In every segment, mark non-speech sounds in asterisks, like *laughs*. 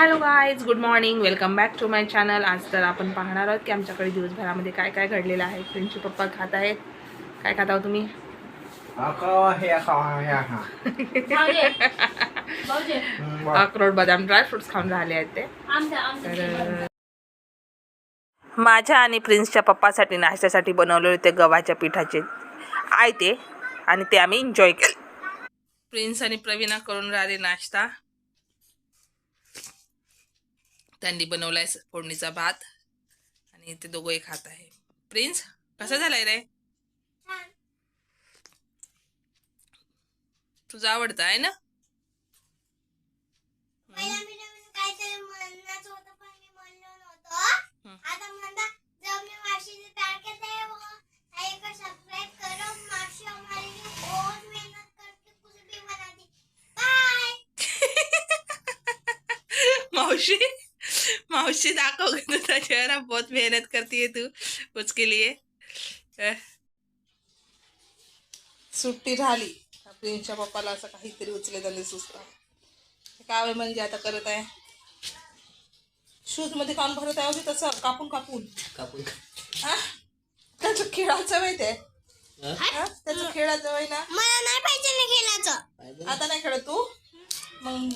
Hello guys good morning. Welcome back to my channel. आज तर आपण पाहणार आहोत की आमच्याकडे दिवसभरामध्ये काय काय घडलेलं आहे. फ्रेंडचे पप्पा खात आहेत. काय खात तुम्ही? हे हे. अक्रोड बदाम ड्रायफ्रुट्स खाऊन राहिले आहेत ते. तर माझ्या आणि प्रिन्सच्या पप्पासाठी नाश्त्यासाठी बनवले होते गव्हाच्या पिठाचे आयते आणि ते आम्ही एन्जॉय केले. प्रिन्स आणि प्रवीणा करून राहिले नाश्ता. त्यांनी बनवलाय फोडणीचा भात. आणि ते दोघंही खात आहे. प्रिन्स कसा झालाय रे? तुझा आवडता आहे ना? मावशी? *laughs* मावशी दाखव तुझा चेहरा बहुत मेहनत करती है तू उसके लिए. सुट्टी झाली. प्रिन्सच्या पप्पाला असं काहीतरी उचले झाले सुचलं काय म्हणजे आता करत आहे? शूजमध्ये काम भरत आहे तसं? कापून कापून. कापून? त्याचं खेळाचं माहीत आहे? हा? त्याचं खेळाचं वय ना? मला नाही पाहिजे ना खेळाचं. आता नाही खेळत तू? मग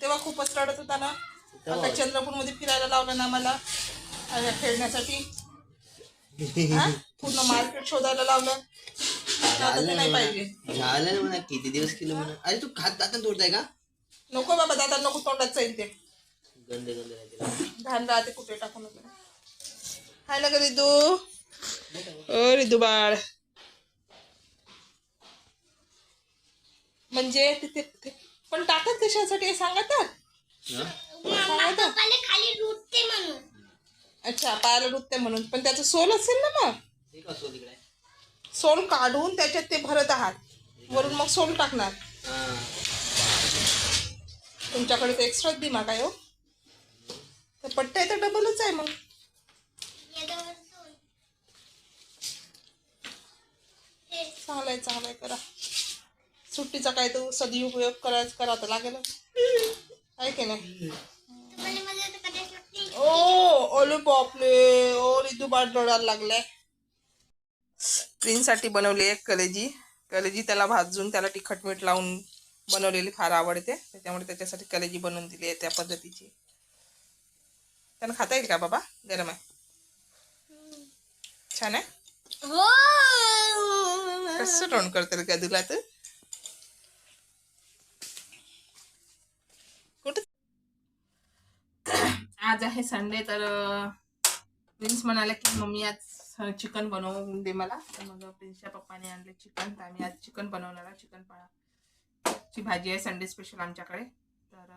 तेव्हा खूपच रडत होता ना? आता चंद्रपूरमध्ये फिरायला लावलं ना मला. खेळण्यासाठी हा? पूर्ण मार्केट शोधायला लावलं. आता ते नाही पाहिजे. झालं म्हणा. किती दिवस केलं म्हणा? अरे तू खात दाता तोडताय का? नको बाबा दादा नको तोंडात जाईल ते गंदे गंदे राहते घाण राहते कुठे? टाकून वगैरे. हाय ना ग रिदू. ओ रिदू बाळ. म्हणजे तिथे पण टाकत कशासाठी? हे सांगा तर खाली रुटते म्हणून. अच्छा पायाला डुबते म्हणून. पण त्याचं सोल असेल ना मग? सोल काढून त्याच्यात ते भरत आहात. वरून मग सोल टाकणार. हा. तुमच्याकडे तर एक्स्ट्राच दिमाग आहे हो. तर पट्ट्या तर डबलच आहे मग. चांगलाय चांगलाय करा. सुट्टीचा काय तो सदुपयोग करायचा करा तर लागेल आहे की नाही. ओ ओले बापले ओ रिदू बाट रडायला लागलाय. प्रिन्ससाठी बनवली एक कलेजी. कलेजी त्याला भाजून त्याला तिखट मीठ लावून बनवलेली फार आवडते. त्याच्यामुळे त्याच्यासाठी कलेजी बनवून दिली आहे त्या पद्धतीची. त्यानं खाता येईल का बाबा? गरम आहे. छान आहे? हो. कसं तोंड करते रे कदूला तर आज आहे संडे तर प्रिन्स म्हणाले की मम्मी आज चिकन बनवून दे मला. तर मग प्रिन्सच्या पप्पाने आणले चिकन. तर आम्ही आज चिकन बनवणार आहे चिकन ची भाजी आहे संडे स्पेशल आमच्याकडे. तर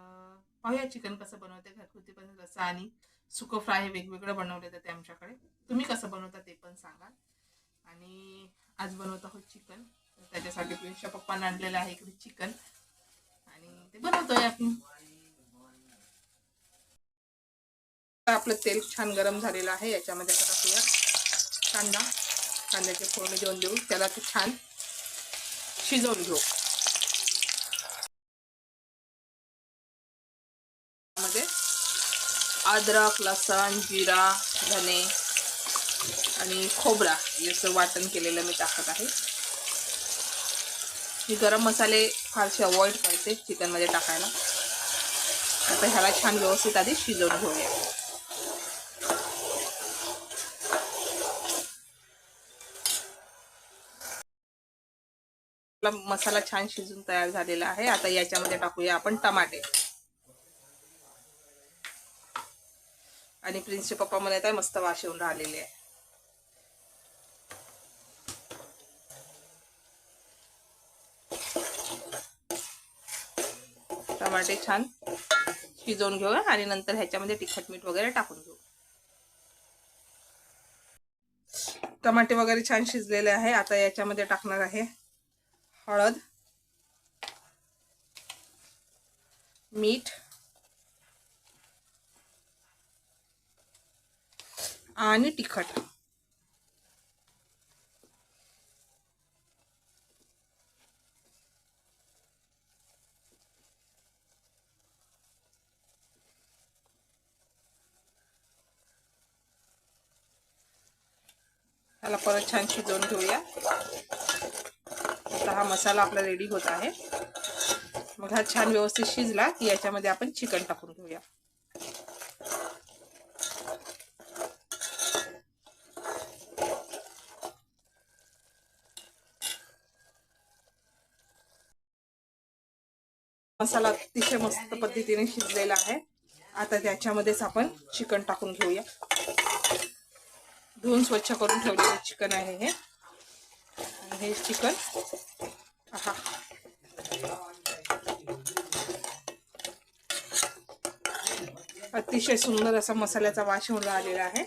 पाहूया चिकन कसं बनवते घरगुती पण कसं आणि सुकं फ्राय हे वेगवेगळं बनवले जाते आमच्याकडे. तुम्ही कसं बनवता ते पण सांगा. आणि आज बनवत आहोत चिकन. त्याच्यासाठी प्रिन्सच्या पप्पाने आणलेलं आहे इकडे चिकन. आणि ते बनवतोय आपण. आपलं तेल छान गरम झालेलं आहे याच्यामध्ये आता टाकूया. कांदा कांद्याचे फोडणी देऊन देऊ. त्याला ते छान शिजवून घेऊ. मध्ये अद्रक लसण जिरा धने आणि खोबरा याचं वाटण केलेलं मी टाकत आहे. मी गरम मसाले फारसे अवॉइड करते चिकनमध्ये टाकायला. आता ह्याला छान व्यवस्थित आधी शिजवून घेऊया. आपला मसाला छान शिजून तयार झालेला आहे. आता याच्यामध्ये टाकूया आपण टमाटे. आणि प्रिन्सचे पप्पा म्हणत आहे मस्त वाश येऊन राहिलेले आहे. टमाटे छान शिजवून घेऊ आणि नंतर ह्याच्यामध्ये तिखट मीठ वगैरे टाकून घेऊ. टमाटे वगैरे छान शिजलेले आहे. आता याच्यामध्ये टाकणार आहे हळद मीठ आणि तिखट. त्याला परत छान शिजवून ठेवूया आता हा मसाला आपला रेडी होत आहे. मग हा छान व्यवस्थित शिजला की याच्यामध्ये आपण चिकन टाकून घेऊया. मसाला अतिशय मस्त पद्धतीने शिजलेला आहे. आता त्याच्यामध्येच आपण चिकन टाकून घेऊया. धुवून स्वच्छ करून ठेवलेलं चिकन आहे हे. हे चिकन. आहा. अतिशय सुंदर असा मसाल्याचा वास येऊन आलेला आहे.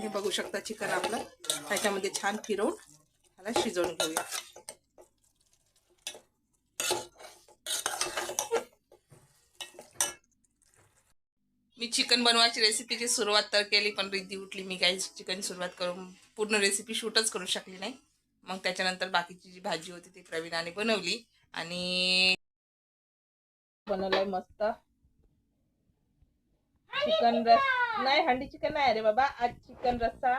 हे बघू शकता चिकन आपलं. त्याच्यामध्ये छान फिरवून त्याला शिजवून घेऊया. मी चिकन बनवायची रेसिपीची सुरुवात तर केली पण रिद्धी उठली. मी काही चिकन सुरुवात करून पूर्ण रेसिपी शूटच करू शकली नाही. मग त्याच्यानंतर बाकीची जी भाजी होती ती प्रवीणाने बनवली आणि बनवलंय मस्त. चिकन रस नाही हंडी चिकन नाही रे बाबा. आज चिकन रस्सा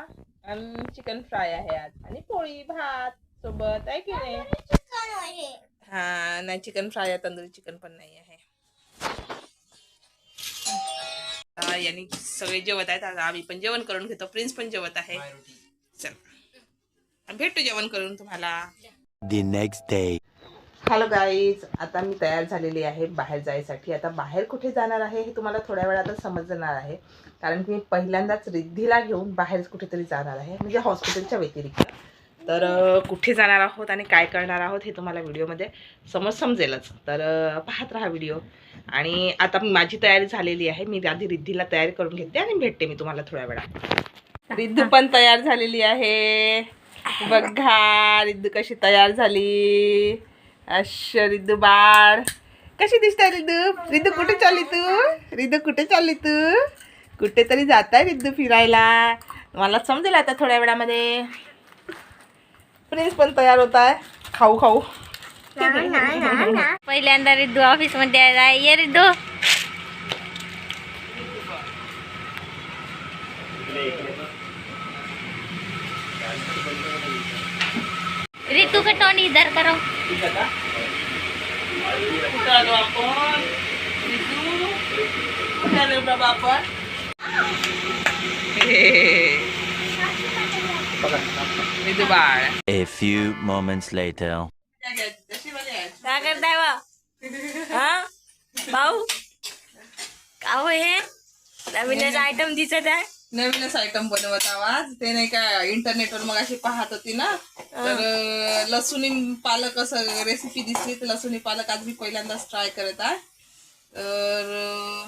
आणि चिकन फ्राय आहे आज. आणि पोळी भात सोबत आहे की नाही? हा नाही चिकन फ्राय आहे तंदुरी चिकन पण नाही आहे. हा, यांनी सगळे जेवत आहेत. आता आम्ही पण जेवण करून घेतो. प्रिन्स पण जेवत आहे. चल. भेटू जेवण करून तुम्हाला. The next day. Hello guys आता मी तयार झालेली आहे बाहेर जायसाठी. आता बाहेर कुठे जाणार आहे हे तुम्हाला थोड्या वेळातच समजणार आहे. कारण की मी पहिल्यांदाच रिद्धीला घेऊन बाहेर कुठेतरी जाणार आहे. म्हणजे हॉस्पिटलच्या व्यतिरिक्त. तर कुठे जाणार आहोत आणि काय करणार आहोत हे तुम्हाला व्हिडिओमध्ये समज समजेलच. तर पाहत राहा व्हिडिओ. आणि आता माझी तयारी झालेली आहे. मी आधी रिद्धीला तयार करून घेते आणि भेटते मी तुम्हाला थोड्या वेळा रिद्धू पण तयार झालेली आहे. बघा रिद्धू कशी तयार झाली. अश रिद्धू बाळ. कशी दिसताय रिद्धू रिद्धू कुठे चालली तू? रिद्धू कुठे चालली तू? कुठेतरी जात आहे रिद्धू फिरायला. मला समजेल आता थोड्या वेळामध्ये. प्रिन्स पण तयार होत आहे. खाऊ खाऊ. पहिल्यांदा रिद्धू ऑफिसमध्ये ये रिद्धू रितू का टोन? इधर करो. A few moments later. काय करताय बा हा? भाऊ? का हो हे? नवीनच आयटम दिसत आहे. नवीनच आयटम बनवत आवाज ते नाही का इंटरनेटवर मग अशी पाहत होती ना. तर लसुणी पालक असं रेसिपी दिसली तर लसुणी पालक आज मी पहिल्यांदाच ट्राय करत आहे. तर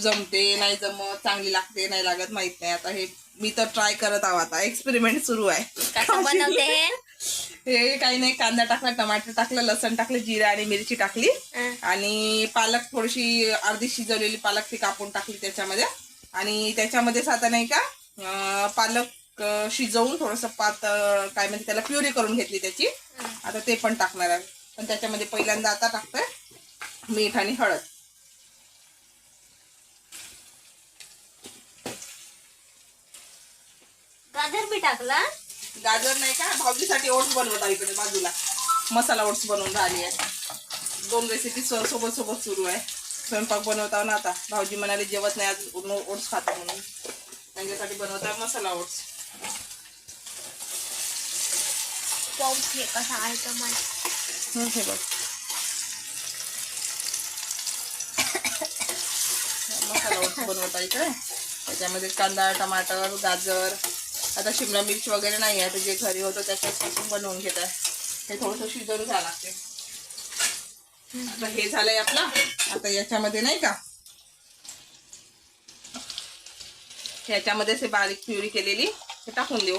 जमते नाही जमत चांगली लागते नाही लागत माहीत नाही. आता हे मी तर ट्राय करत आहो आता. एक्सपेरिमेंट सुरू आहे. *laughs* हे? काही नाही कांदा टाकला टमाटर टाकलं लसण टाकलं जिरा आणि मिरची टाकली. आणि पालक थोडीशी अर्धी शिजवलेली पालक ती कापून टाकली त्याच्यामध्ये. आणि त्याच्यामध्येच आता नाही का पालक शिजवून थोडस पात काय म्हणजे त्याला प्युरी करून घेतली त्याची. आता ते पण टाकणार आहे. पण त्याच्यामध्ये पहिल्यांदा आता टाकतोय मीठ आणि हळद. गाजर बी टाकला? गाजर नाही का भाजीसाठी ओट्स बनवत आहे इकडे बाजूला. मसाला ओट्स बनवून राहिली आहे. दोन रेसिपी सोबत सोबत सुरू आहे. स्वयंपाक बनवता ना आता. भाऊजी म्हणाले जेवत नाही आज ओट्स खातो म्हणून. त्यांच्यासाठी बनवता मसाला ओट्स. पाऊस हे कसा आहे हे बघ. मसाला ओट्स बनवता इकडे. त्याच्यामध्ये कांदा टमाटर गाजर. आता शिमला मिरची वगैरे नाही आहे तर जे घरी होतं त्याच्यापासून बनवून घेत आहे. हे थोडंसं शिजवून घ्यावं लागते. आता हे झालंय आपलं. आता याच्यामध्ये नाही का? याच्यामध्येच हे बारीक प्युरी केलेली हे टाकून देऊ.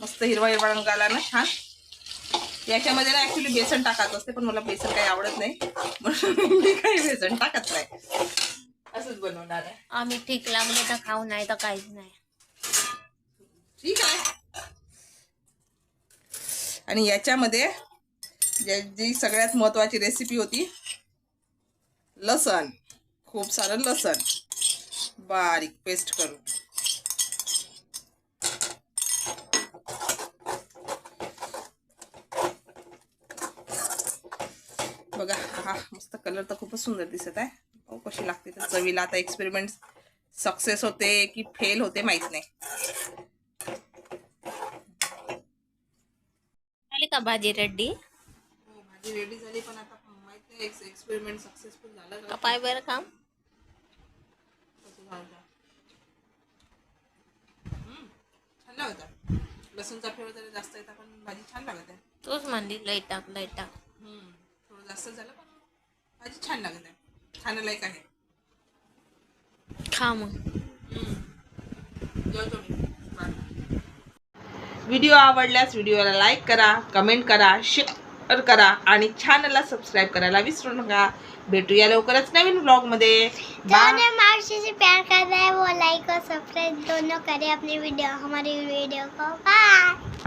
मस्त हिरवा हिरवा रंग आला ना छान. याच्यामध्ये ना ऍक्च्युली बेसन टाकायचं असते पण मला बेसन काही आवडत नाही. म्हणून मी काही बेसन टाकत नाही. असंच बनवणार आहे. आम्ही ठीक लागले तर खाऊ नाही तर काहीच नाही. ठीक आहे. आणि याच्यामध्ये ज्या- जी सगळ्यात महत्त्वाची रेसिपी होती लसण. खूप सारं लसण. बारीक पेस्ट करू बघा हा मस्त कलर तर खूपच सुंदर दिसत आहे. कशी लागते तर चवीला. आता एक्सपेरिमेंट सक्सेस होते की फेल होते माहीत नाही झाली का भाजी रेड्डी. हो भाजी रेडी झाली पण आता माहीत नाही एक्सपेरिमेंट सक्सेसफुल झालं का? कपाय बरं काम? छान लागत. आहे लसूणचा जरा जास्त येतात पण भाजी छान लागत. आहे तूच म्हणली लय टाक लय टाक हम्म, थोडं जास्त झालं पण भाजी छान लागत. आहे खाण्यालायक आहे. खा मग. जेवतो मी. व्हिडिओ आवडल्यास व्हिडिओला लाईक करा कमेंट करा शेअर करा आणि चॅनलला सबस्क्राईब करायला विसरू नका. भेटूया लवकरच नवीन ब्लॉगमध्ये जो से प्यार कर रहा है वो लाइक और सब्सक्राइब दोनों करे अपने वीडियो हमारी वीडियो को. बाय